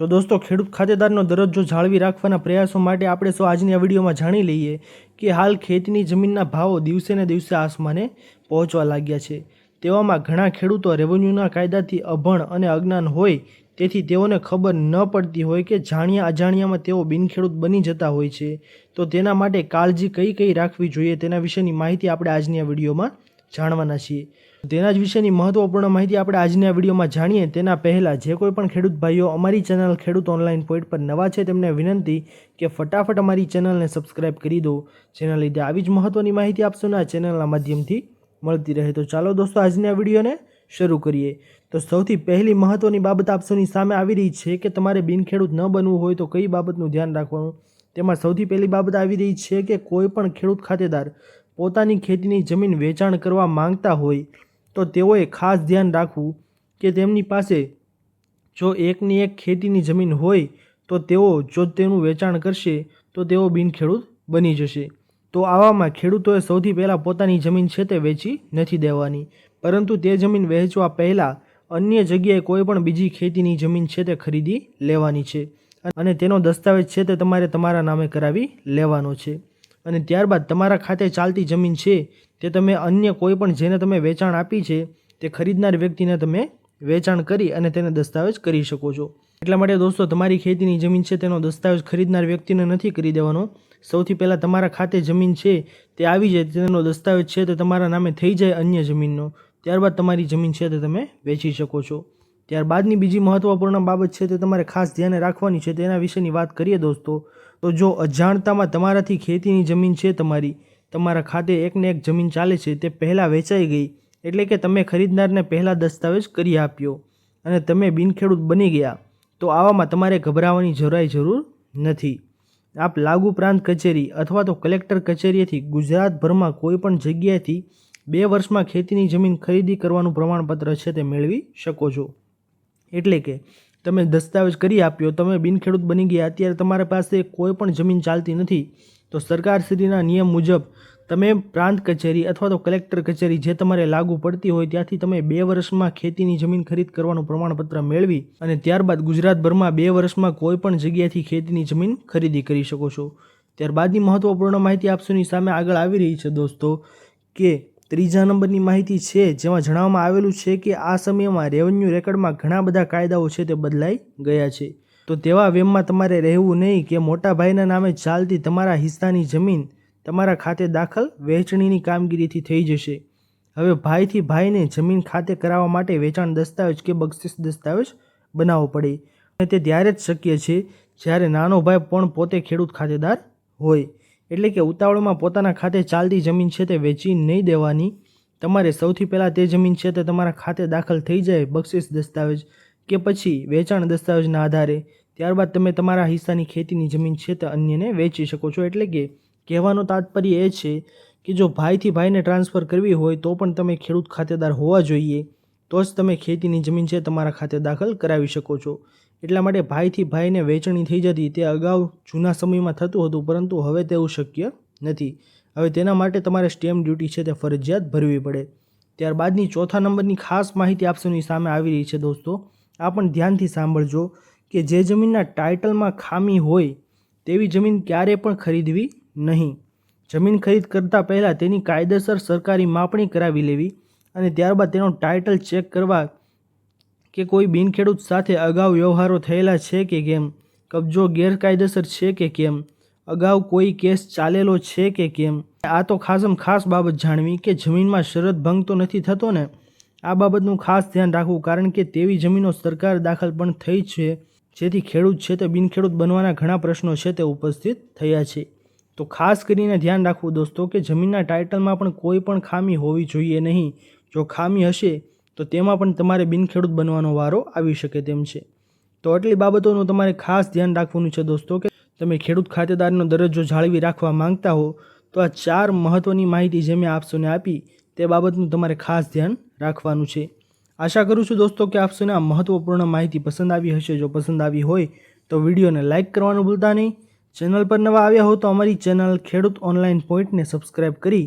તો દોસ્તો, ખેડૂત ખાતેદારનો દરજ્જો જાળવી રાખવાના પ્રયાસો માટે આપણે સૌ આજની આ વિડીયોમાં જાણી લઈએ કે હાલ ખેતીની જમીનના ભાવો દિવસે ને દિવસે આસમાને પહોંચવા લાગ્યા છે. તેવામાં ઘણા ખેડૂતો રેવન્યુના કાયદાથી અભણ અને અજ્ઞાન હોય, તેથી તેઓને ખબર ન પડતી હોય કે જાણ્યા અજાણ્યામાં તેઓ બિનખેડૂત બની જતા હોય છે. તો તેના માટે કાળજી કઈ કઈ રાખવી જોઈએ તેના વિશેની માહિતી આપણે આજની આ વિડીયોમાં જાણવાના છીએ. તેના જ વિશેની મહત્વપૂર્ણ માહિતી આપણે આજના વિડીયોમાં જાણીએ. તેના પહેલાં જે કોઈ પણ ખેડૂત ભાઈઓ અમારી ચેનલ ખેડૂત ઓનલાઈન પોઈન્ટ પર નવા છે તેમને વિનંતી કે ફટાફટ અમારી ચેનલને સબસ્ક્રાઇબ કરી દો. જેના લીધે આવી જ મહત્ત્વની માહિતી આપશો ને આ ચેનલના માધ્યમથી મળતી રહે. તો ચાલો દોસ્તો, આજના વિડીયોને શરૂ કરીએ. તો સૌથી પહેલી મહત્ત્વની બાબત આપશોની સામે આવી રહી છે કે તમારે બિનખેડૂત ન બનવું હોય તો કઈ બાબતનું ધ્યાન રાખવાનું? તેમાં સૌથી પહેલી બાબત આવી રહી છે કે કોઈ પણ ખેડૂત ખાતેદાર પોતાની ખેતીની જમીન વેચાણ કરવા માંગતા હોય, તો તેઓએ ખાસ ધ્યાન રાખવું કે તેમની પાસે જો એકની એક ખેતીની જમીન હોય, તો તેઓ જો તેનું વેચાણ કરશે, તો તેઓ બિનખેડૂત બની જશે. તો આવામાં ખેડૂતોએ સૌથી પહેલાં પોતાની જમીન છે તે વેચી નથી દેવાની. પરંતુ તે જમીન વહેંચવા પહેલાં અન્ય જગ્યાએ કોઈ પણ બીજી ખેતીની જમીન છે તે ખરીદી લેવાની છે. અને તેનો દસ્તાવેજ છે તે તમારે તમારા નામે કરાવી લેવાનો છે. અને ત્યારબાદ તમારા ખાતે ચાલતી જમીન છે, તે તમે અન્ય કોઈ પણ જેને તમે વેચાણ આપી છે, તે ખરીદનાર વ્યક્તિને તમે વેચાણ કરી અને તેને દસ્તાવેજ કરી શકો છો. એટલા માટે દોસ્તો, તમારી ખેતીની જમીન છે, તેનો દસ્તાવેજ ખરીદનાર વ્યક્તિને નથી કરી દેવાનો. સૌથી પહેલાં તમારા ખાતે જમીન છે, તે આવી જાય, તેનો દસ્તાવેજ છે, તે તમારા નામે થઈ જાય અન્ય જમીનનો. ત્યારબાદ તમારી જમીન છે, તે તમે વેચી શકો છો. ત્યારબાદની બીજી મહત્ત્વપૂર્ણ બાબત છે, તે તમારે ખાસ ધ્યાને રાખવાની છે. તેના વિશેની વાત કરીએ દોસ્તો તો જો અજાણતામાં તમારાથી ખેતીની જમીન છે તમારી, તમારા ખાતે એકને એક જમીન ચાલે છે, તે પહેલાં વેચાઈ ગઈ, એટલે કે તમે ખરીદનારને પહેલાં દસ્તાવેજ કરી આપ્યો અને તમે બિનખેડૂત બની ગયા, તો આવામાં તમારે ગભરાવાની જરાય જરૂર નથી. આપ લાગુ પ્રાંત કચેરી અથવા તો કલેક્ટર કચેરીએથી ગુજરાતભરમાં કોઈપણ જગ્યાએથી બે વર્ષમાં ખેતીની જમીન ખરીદી કરવાનું પ્રમાણપત્ર છે તે મેળવી શકો છો. એટલે કે તમે દસ્તાવેજ કરી આપ્યો, તમે બિનખેડૂત બની ગયા, અત્યારે તમારા પાસે કોઈ પણ જમીન ચાલતી નથી. તો સરકારશ્રીના નિયમ મુજબ તમે પ્રાંત કચેરી અથવા તો કલેક્ટર કચેરી જે તમારે લાગુ પડતી હોય ત્યાંથી તમે બે વર્ષમાં ખેતીની જમીન ખરીદ કરવાનું પ્રમાણપત્ર મેળવી અને ત્યારબાદ ગુજરાતભરમાં બે વર્ષમાં કોઈ પણ જગ્યાથી ખેતીની જમીન ખરીદી કરી શકો છો. ત્યારબાદની મહત્વપૂર્ણ માહિતી આપસોની સામે આગળ આવી રહી છે દોસ્તો, કે ત્રીજા નંબરની માહિતી છે, જેમાં જણાવવામાં આવેલું છે કે આ સમયમાં રેવન્યુ રેકર્ડમાં ઘણા બધા કાયદાઓ છે તે બદલાઈ ગયા છે. તો તેવા વેમમાં તમારે રહેવું નહીં કે મોટા ભાઈના નામે ચાલતી તમારા હિસ્સાની જમીન તમારા ખાતે દાખલ વહેંચણીની કામગીરીથી થઈ જશે. હવે ભાઈથી ભાઈને જમીન ખાતે કરાવવા માટે વેચાણ દસ્તાવેજ કે બક્ષિસ દસ્તાવેજ બનાવવો પડે. અને તે ત્યારે જ શક્ય છે જ્યારે નાનો ભાઈ પણ પોતે ખેડૂત ખાતેદાર હોય. એટલે કે ઉતાવળમાં પોતાના ખાતે ચાલતી જમીન છે તે વેચી નહીં દેવાની. તમારે સૌથી પહેલાં તે જમીન છે તે તમારા ખાતે દાખલ થઈ જાય બક્ષિસ દસ્તાવેજ કે પછી વેચાણ દસ્તાવેજના આધારે. ત્યારબાદ તમે તમારા હિસ્સાની ખેતીની જમીન છે તે અન્યને વેચી શકો છો. એટલે કે કહેવાનો તાત્પર્ય એ છે કે જો ભાઈથી ભાઈને ટ્રાન્સફર કરવી હોય તો પણ તમે ખેડૂત ખાતેદાર હોવા જોઈએ. તો જ તમે ખેતીની જમીન છે તમારા ખાતે દાખલ કરાવી શકો છો. એટલા માટે ભાઈથી ભાઈને વેચણી થઈ જતી તે અગાઉ જૂના સમયમાં થતું હતું, પરંતુ હવે તેવું શક્ય નથી. હવે તેના માટે તમારે સ્ટેમ્પ ડ્યુટી છે તે ફરજિયાત ભરવી પડે. ત્યારબાદની ચોથા નંબરની ખાસ માહિતી આપસોની સામે આવી રહી છે દોસ્તો. આ પણ ધ્યાનથી સાંભળજો કે જે જમીનના ટાઇટલમાં ખામી હોય, તેવી જમીન ક્યારે પણ ખરીદવી નહીં. જમીન ખરીદ કરતાં પહેલાં તેની કાયદેસર સરકારી માપણી કરાવી લેવી અને ત્યારબાદ તેનો ટાઇટલ ચેક કરવા કે કોઈ બિનખેડૂત સાથે અગાઉ વ્યવહારો થયેલા છે કે કેમ? કબજો ગેરકાયદેસર છે કે કેમ? અગાઉ કોઈ કેસ ચાલેલો છે કે કેમ? આ તો ખાસમ ખાસ બાબત જાણવી કે જમીનમાં શરત ભંગ તો નથી થતો ને? આ બાબતનું ખાસ ધ્યાન રાખવું કારણ કે તેવી જમીનો સરકાર દાખલ પણ થઈ છે. જેથી ખેડૂત છે તે બિનખેડૂત બનવાના ઘણા પ્રશ્નો છે તે ઉપસ્થિત થયા છે. તો ખાસ કરીને ધ્યાન રાખવું દોસ્તો કે જમીનના ટાઇટલમાં પણ કોઈ પણ ખામી હોવી જોઈએ નહીં. જો ખામી હશે તો તેમાં પણ તમારે બિનખેડૂત બનવાનો વારો આવી શકે તેમ છે. તો આટલી બાબતોનું તમારે ખાસ ધ્યાન રાખવાનું છે દોસ્તો કે તમે ખેડૂત ખાતેદારનો દરજ્જો જાળવી રાખવા માંગતા હો, તો આ ચાર મહત્ત્વની માહિતી જે મેં આપસોને આપી, તે બાબતનું તમારે ખાસ ધ્યાન રાખવાનું છે. આશા કરું છું દોસ્તો કે આપસોને આ મહત્ત્વપૂર્ણ માહિતી પસંદ આવી હશે. જો પસંદ આવી હોય, તો વિડીયોને લાઇક કરવાનું ભૂલતા નહીં. ચેનલ પર નવા આવ્યા હો તો અમારી ચેનલ ખેડૂત ઓનલાઈન પોઈન્ટને સબસ્ક્રાઇબ કરી